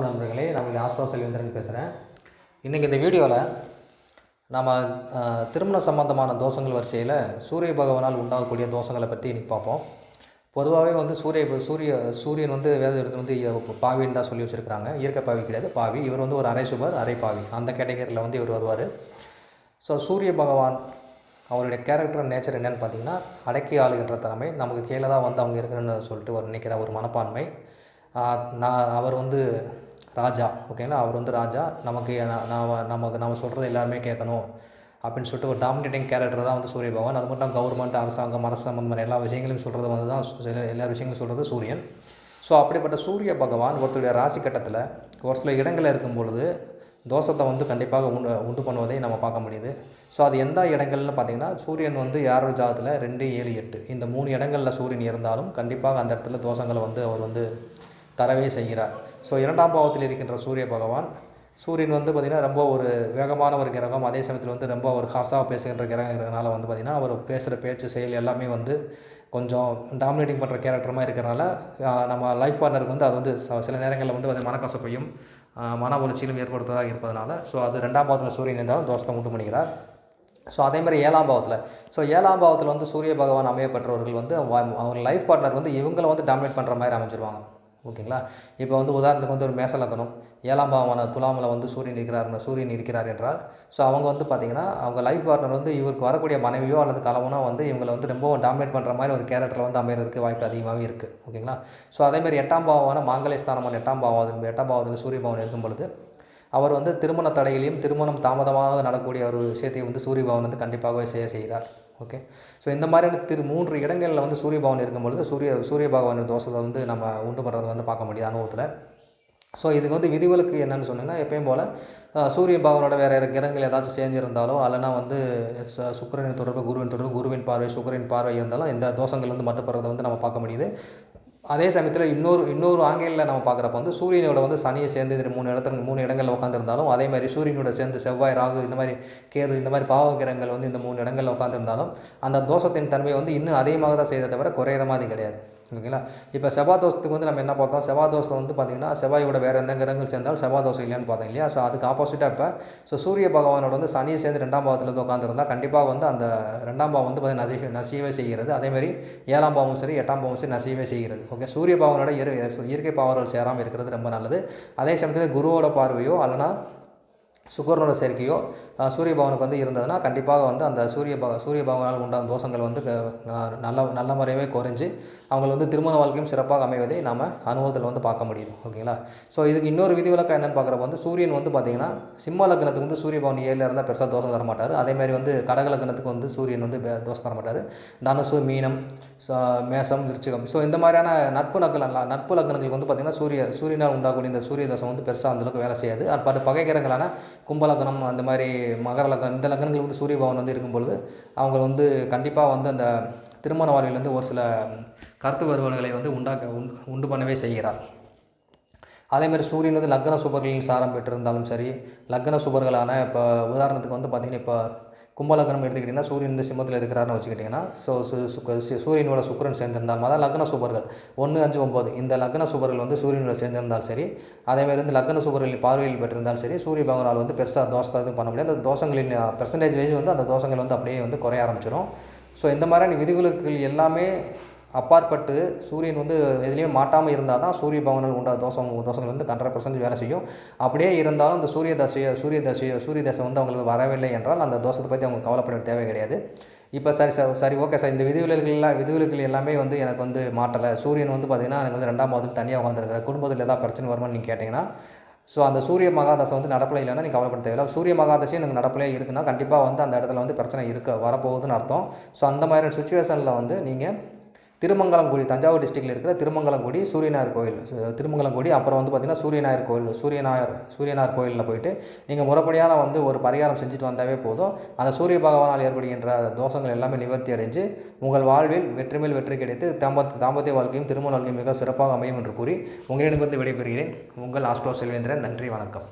நண்பர்களே நான் இங்கே ஆஸ்தோ செல்வேந்திரன் பேசுகிறேன் இன்றைக்கி இந்த வீடியோவில் நம்ம திருமண சம்பந்தமான தோஷங்கள் வரிசையில் சூரிய பகவானால் உண்டாகக்கூடிய தோஷங்களை பற்றி இன்றைக்கி பார்ப்போம். பொதுவாகவே வந்து சூரிய சூரிய சூரியன் வந்து வேத எழுத்து வந்து பாவின்னு தான் சொல்லி வச்சுருக்காங்க இயற்கை பாவி கிடையாது பாவி. இவர் வந்து ஒரு அரை சுபர் அரை பாவி. அந்த கேட்டகரியில் வந்து இவர் வருவார். ஸோ சூரிய பகவான் அவருடைய கேரக்டர் நேச்சர் என்னென்னு பார்த்தீங்கன்னா அடக்கி ஆளுகின்ற தலைமை. நமக்கு கீழே தான் வந்து அவங்க இருக்கணும்னு சொல்லிட்டு ஒரு நினைக்கிற ஒரு மனப்பான்மை. நான் அவர் வந்து ராஜா ஓகேங்களா அவர் வந்து ராஜா. நமக்கு நான் நமக்கு நம்ம சொல்கிறது எல்லாருமே கேட்கணும் அப்படின்னு சொல்லிட்டு ஒரு டாமினேட்டிங் கேரக்டர் தான் வந்து சூரிய பகவான். அது மட்டும் கவர்மெண்ட் அரசாங்கம் அரசு சம்பந்தமான எல்லா விஷயங்களையும் சொல்கிறது வந்து தான் சில- எல்லா விஷயங்களும் சொல்கிறது சூரியன். ஸோ அப்படிப்பட்ட சூரிய பகவான் ஒருத்தருடைய ராசி கட்டத்தில் ஒரு சில இடங்களில் இருக்கும் பொழுது தோஷத்தை வந்து கண்டிப்பாக உண்டு உண்டு பண்ணுவதை நம்ம பார்க்க முடியுது. ஸோ அது எந்த இடங்கள்னு பார்த்திங்கன்னா சூரியன் வந்து யாரோட ஜாதத்தில் ரெண்டு ஏழு எட்டு. இந்த மூணு இடங்களில் சூரியன் இருந்தாலும் கண்டிப்பாக அந்த இடத்துல தோஷங்களை வந்து அவர் வந்து தரவே செய்கிறார். ஸோ இரண்டாம் பாவத்தில் இருக்கின்ற சூரிய பகவான் சூரியன் வந்து பார்த்திங்கன்னா ரொம்ப ஒரு வேகமான ஒரு கிரகம் அதே சமயத்தில் வந்து ரொம்ப ஒரு ஹார்ஸாக பேசுகின்ற கிரகங்கிறதுனால வந்து பார்த்திங்கன்னா அவர் பேசுகிற பேச்சு செயல் எல்லாமே வந்து கொஞ்சம் டாமினேட்டிங் பண்ணுற கேரக்டருமா இருக்கிறனால நம்ம லைஃப் பார்ட்னருக்கு வந்து அது வந்து ச- சில நேரங்களில் வந்து அது மனக்கசப்பையும் மன உளைச்சலும் ஏற்படுத்துவதாக இருப்பதனால ஸோ அது ரெண்டாம் பாவத்தில் சூரியன் இருந்தாலும் தோஷத்தை உண்டு பண்ணுகிறார் ஸோ அதே மாதிரி ஏழாம் பாவத்தில் ஸோ ஏழாம் பாவத்தில் வந்து சூரிய பகவான் அமையப்பெற்றவர்கள் வந்து அவங்க லைஃப் பார்ட்னர் வந்து இவங்களை வந்து டாமினேட் பண்ணுற மாதிரி அமைஞ்சிருவாங்க. ஓகேங்களா? இப்போ வந்து உதாரணத்துக்கு வந்து ஒரு மேச ஏழாம் பாவமான துலாமில் வந்து சூரியன் இருக்கிறார் சூரியன் இருக்கிறார் என்றால் ஸோ அவங்க வந்து பார்த்திங்கன்னா அவங்க லைஃப் பார்ட்னர் வந்து இவருக்கு வரக்கூடிய மனைவியோ அல்லது கலவனோ வந்து இவங்களை வந்து ரொம்ப டாமினேட் பண்ணுற மாதிரி ஒரு கேரக்டரில் வந்து அமைகிறதுக்கு வாய்ப்பு அதிகமாகவே இருக்குது ஓகேங்களா? ஸோ அதேமாதிரி எட்டாம் பாவமான மாங்கலை ஸ்தானமான எட்டாம் பாவம் எட்டாம் பாவத்தில் சூரிய பவன் இருக்கும் பொழுது அவர் வந்து திருமண தடைகளையும் திருமணம் தாமதமாக நடக்கக்கூடிய ஒரு விஷயத்தை வந்து சூரிய பவன் வந்து கண்டிப்பாகவே செய்ய செய்கிறார். ஓகே ஸோ இந்த மாதிரியான திரு மூன்று இடங்களில் வந்து சூரிய பகவான் இருக்கும் பொழுது சூரிய சூரிய பகவான் தோஷத்தை வந்து நம்ம உண்டு பண்ணுறத வந்து பார்க்க முடியுது அனுபவத்தில். ஸோ இதுக்கு வந்து விதிவிலக்கு என்னென்னு சொன்னீங்கன்னா எப்பயும் போல் சூரிய பகவானோட வேறு கிரகங்கள் ஏதாச்சும் சேர்ந்துருந்தாலோ அல்லனா வந்து ச- சுக்கிரனின் தொடர்பு குருவின் தொடர்பு குருவின் பார்வை சுக்கரின் பார்வை இருந்தாலும் இந்த தோஷங்கள் வந்து மட்டுப்படுறதை வந்து நம்ம பார்க்க முடியுது. அதே சமயத்தில் இன்னொரு இன்னொரு ஆங்கிளில் நம்ம பார்க்குறப்ப வந்து சூரியனோட வந்து சனியை சேர்ந்து இது மூணு இடத்துல மூணு இடங்களில் உட்காந்துருந்தாலும் அதே மாதிரி சூரியனோட சேர்ந்து செவ்வாய் ராகு இந்த மாதிரி கேது இந்த மாதிரி பாவ கிரகங்கள் வந்து இந்த மூணு இடங்களில் உட்காந்துருந்தாலும் அந்த தோஷத்தின் தன்மை வந்து இன்னும் அதிகமாக தான் செய்யறதை தவிர குறையிற மாதிரி கிடையாது. ஓகேங்களா? இப்போ செவ்வாய் தோஷத்துக்கு வந்து நம்ம என்ன பார்த்தோம்? செவ்வாய் தோஷம் வந்து பார்த்திங்கன்னா செவ்வாயோட வேறு எந்த கிரகங்கள் சேர்ந்தாலும் செவ்வாய் தோஷம் இல்லையான்னு பார்த்தோம் இல்லையா? ஸோ அதுக்கு ஆப்போசிட்டாக இப்போ ஸோ சூரிய பகவானோட வந்து சனியை சேர்ந்து ரெண்டாம் பாவத்தில் வந்து உட்காந்துருந்தா கண்டிப்பாக வந்து அந்த ரெண்டாம் பாவம் வந்து பார்த்திங்கன்னா நசி நசியவே செய்கிறது. அதேமாதிரி ஏழாம் பாவமும் சரி எட்டாம் பாவமும் சரி நசியவே செய்கிறது. ஓகே சூரிய பகவானோட இயற்கை இயற்கை பாவர்கள் சேராமல் இருக்கிறது ரொம்ப நல்லது. அதே சமயத்தில் குருவோட பார்வையோ அல்லனா சுகர்னோட சேர்க்கையோ சூரிய பகவானுக்கு வந்து இருந்ததுன்னா கண்டிப்பாக வந்து அந்த சூரிய பக சூரிய பகவானால் உண்டான தோஷங்கள் வந்து நல்ல நல்ல முறையவே குறைஞ்சு அவங்க வந்து திருமண வாழ்க்கையும் சிறப்பாக அமைவதை நம்ம அனுபவத்தில் வந்து பார்க்க முடியும். ஓகேங்களா? ஸோ இதுக்கு இன்னொரு விதிவிலக்கம் என்னென்னு பார்க்குறப்ப வந்து சூரியன் வந்து பார்த்தீங்கன்னா சிம்ம லக்னத்துக்கு வந்து சூரிய பவன் ஏழில் இருந்தால் பெருசாக தோஷம் தர மாட்டார் அதே மாதிரி வந்து கடக லக்னத்துக்கு வந்து சூரியன் வந்து தோஷம் தர மாட்டார் தனுசு மீனம் மேசம் விருச்சிகம். ஸோ இந்த மாதிரியான நட்பு லக்னம் நட்பு லக்னங்களுக்கு வந்து பார்த்திங்கன்னா சூரிய சூரியனால் உண்டாகக்கூடிய இந்த சூரிய தோஷம் வந்து பெருசாக அந்தளவுக்கு வேலை செய்யாது. அது பகை கிரகங்களான கும்பலக்கணம் அந்த மாதிரி மகர லக்னம் இந்த லக்னங்களுக்கு வந்து சூரிய பவன் வந்து இருக்கும் பொழுது அவங்க வந்து கண்டிப்பாக வந்து அந்த திருமண வாழ்விலேருந்து ஒரு சில கருத்து வருவல்களை வந்து உண்டாக்க உண்டு- உண்டு பண்ணவே செய்கிறார். அதேமாதிரி சூரியன் வந்து லக்ன சுபர்களின் சாரம் பெற்றிருந்தாலும் சரி லக்ன சுபர்களான இப்போ உதாரணத்துக்கு வந்து பார்த்திங்கன்னா இப்போ கும்பலக்கணம் எடுத்துக்கிட்டிங்கன்னா சூரியன் இந்த சிம்மத்தில் இருக்கிறாருன்னு வச்சுக்கிட்டிங்கன்னா ஸோ சு- சூரியனோட சுக்கிரன் சேர்ந்திருந்தாலும் அதான் லக்ன சூப்பர்கள் ஒன்று அஞ்சு ஒம்பது இந்த லக்ன சூப்பர்கள் வந்து சூரியனோட சேர்ந்திருந்தாலும் சரி அதேமாதிரி வந்து லக்ன சூப்பர்கள் பார்வையில் பெற்றிருந்தாலும் சரி சூரிய பகவானால் வந்து பெருசாக தோஷத்தை எதுவும் பண்ண முடியாது. அந்த தோஷங்களின் பெர்சன்டேஜ் வைஸ் வந்து அந்த தோஷங்கள் வந்து அப்படியே வந்து குறைய ஆரம்பிச்சிடும் ஸோ இந்த மாதிரியான விதிவிலக்குகள் எல்லாமே அப்பாற்பட்டு சூரியன் வந்து எதுலேயும் மாட்டாமல் இருந்தால் தான் சூரிய பவனில் உண்டா? தோஷம் தோஷங்கள் வந்து ஹண்ட்ரட் பர்சன்ட் வேலை செய்யும். அப்படியே இருந்தாலும் இந்த சூரிய தசையோ சூரிய தசையோ சூரிய தசை வந்து அவங்களுக்கு வரவில்லை என்றால் அந்த தோஷத்தை பற்றி அவங்க கவலைப்பட தேவை கிடையாது. இப்போ சரி சார் சரி ஓகே சார் இந்த விதிவிலக்குகள் எல்லாம் எல்லாமே வந்து எனக்கு வந்து மாட்டலை சூரியன் வந்து பார்த்திங்கன்னா எனக்கு வந்து ரெண்டாம் மாதம் தனியாக உட்காந்துருக்காரு குடும்பத்தில் ஏதாவது பிரச்சனை வருமான்னு நீங்கள் கேட்டிங்கன்னா ஸோ அந்த சூரிய மகாதசை வந்து நடப்பில் இல்லைன்னா நீங்கள் கவலைப்பட தேவையில்லை. சூரிய மகாதசையும் எனக்கு நடப்பிலே இருக்குன்னா கண்டிப்பாக வந்து அந்த இடத்துல வந்து பிரச்சனை இருக்க வரப்போகுதுன்னு அர்த்தம். ஸோ அந்த மாதிரியான சுச்சுவேஷனில் வந்து நீங்கள் திருமங்கலங்குடி தஞ்சாவூர் டிஸ்ட்ரிக்டில் இருக்கிற திருமங்கலங்குடி சூரியனார் கோயில். திருமங்கலங்குடி அப்புறம் வந்து பார்த்திங்கன்னா சூரியநாயர் கோயில். சூரியனாயர் சூரியனார் கோயிலில் போயிட்டு நீங்கள் முறைப்படியான வந்து ஒரு பரிகாரம் செஞ்சுட்டு வந்தாவே போதும். அந்த சூரிய பகவானால் ஏற்படுகின்ற தோஷங்கள் எல்லாமே நிவர்த்தி அடைஞ்சு உங்கள் வாழ்வில் வெற்றி மேல் வெற்றி கிடைத்து தாம்பத் தாம்பத்திய வாழ்க்கையும் திருமண வாழ்க்கையும் மிக சிறப்பாக அமையும் என்று கூறி உங்களிடமிருந்து விடைபெறுகிறேன். உங்கள் ஆஸ்ட்ரோ செல்வேந்திரன் நன்றி வணக்கம்.